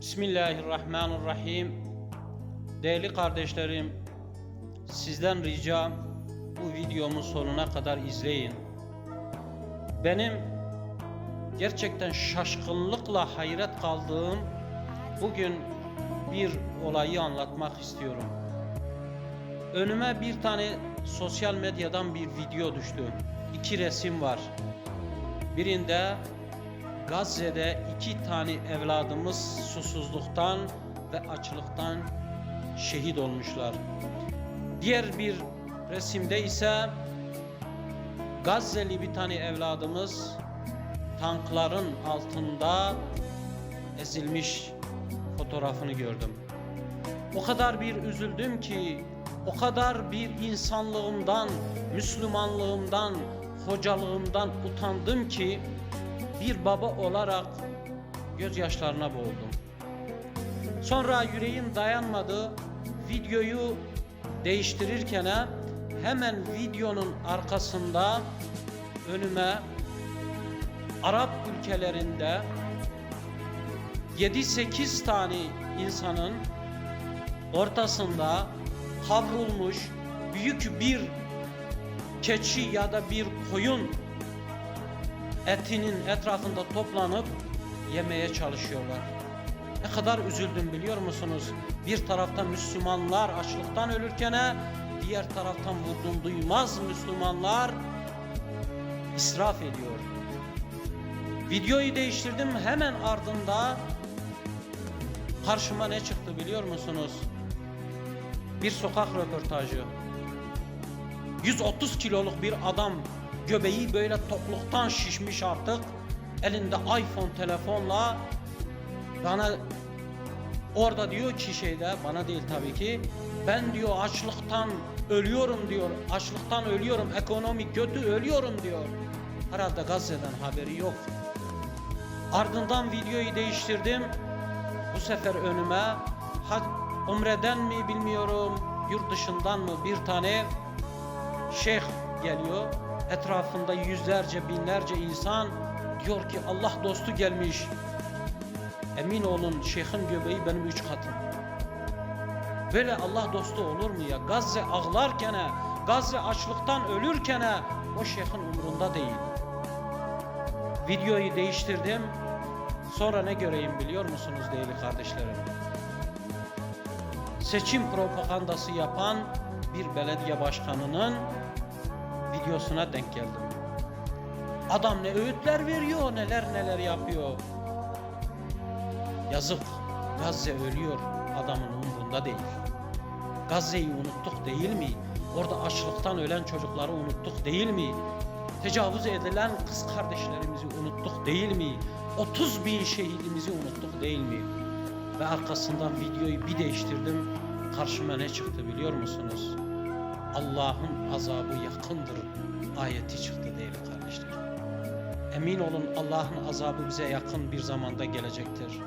Bismillahirrahmanirrahim. Değerli kardeşlerim, sizden ricam bu videomun sonuna kadar izleyin. Benim gerçekten şaşkınlıkla hayret kaldığım bugün bir olayı anlatmak istiyorum. Önüme bir tane sosyal medyadan bir video düştü. İki resim var. Birinde Gazze'de iki tane evladımız susuzluktan ve açlıktan şehit olmuşlar. Diğer bir resimde ise Gazze'li bir tane evladımız tankların altında ezilmiş fotoğrafını gördüm. O kadar bir üzüldüm ki, o kadar bir insanlığımdan, Müslümanlığımdan, hocalığımdan utandım ki bir baba olarak gözyaşlarına boğuldum. Sonra yüreğim dayanmadı. Videoyu değiştirirken hemen videonun arkasında önüme Arap ülkelerinde 7-8 tane insanın ortasında kavrulmuş büyük bir keçi ya da bir koyun etinin etrafında toplanıp yemeye çalışıyorlar. Ne kadar üzüldüm biliyor musunuz? Bir tarafta Müslümanlar açlıktan ölürken diğer taraftan vurdum duymaz Müslümanlar israf ediyor. Videoyu değiştirdim hemen ardında karşıma ne çıktı biliyor musunuz? Bir sokak röportajı. 130 kiloluk bir adam göbeği böyle tokluktan şişmiş artık. Elinde iPhone telefonla bana orada diyor ki şeyde bana değil tabii ki ben diyor açlıktan ölüyorum diyor. Açlıktan ölüyorum. Ekonomi kötü ölüyorum diyor. Herhalde Gazze'den haberi yok. Ardından videoyu değiştirdim. Bu sefer önüme Umre'den mi bilmiyorum, yurt dışından mı bir tane şeyh geliyor. Etrafında yüzlerce, binlerce insan diyor ki Allah dostu gelmiş. Emin olun şeyhin göbeği benim üç katım. Böyle Allah dostu olur mu ya? Gazze ağlarken, Gazze açlıktan ölürken o şeyhin umurunda değil. Videoyu değiştirdim. Sonra ne göreyim biliyor musunuz değerli kardeşlerim? Seçim propagandası yapan bir belediye başkanının videosuna denk geldim. Adam ne öğütler veriyor, neler neler yapıyor. Yazık, Gazze ölüyor, adamın umrunda değil. Gazze'yi unuttuk değil mi? Orada açlıktan ölen çocukları unuttuk değil mi? Tecavüz edilen kız kardeşlerimizi unuttuk değil mi? 30 bin şehidimizi unuttuk değil mi? Ve arkasından videoyu bir değiştirdim. Karşıma ne çıktı biliyor musunuz? Allah'ın azabı yakındır ayeti çıktı değerli kardeşlerim. Emin olun Allah'ın azabı bize yakın bir zamanda gelecektir.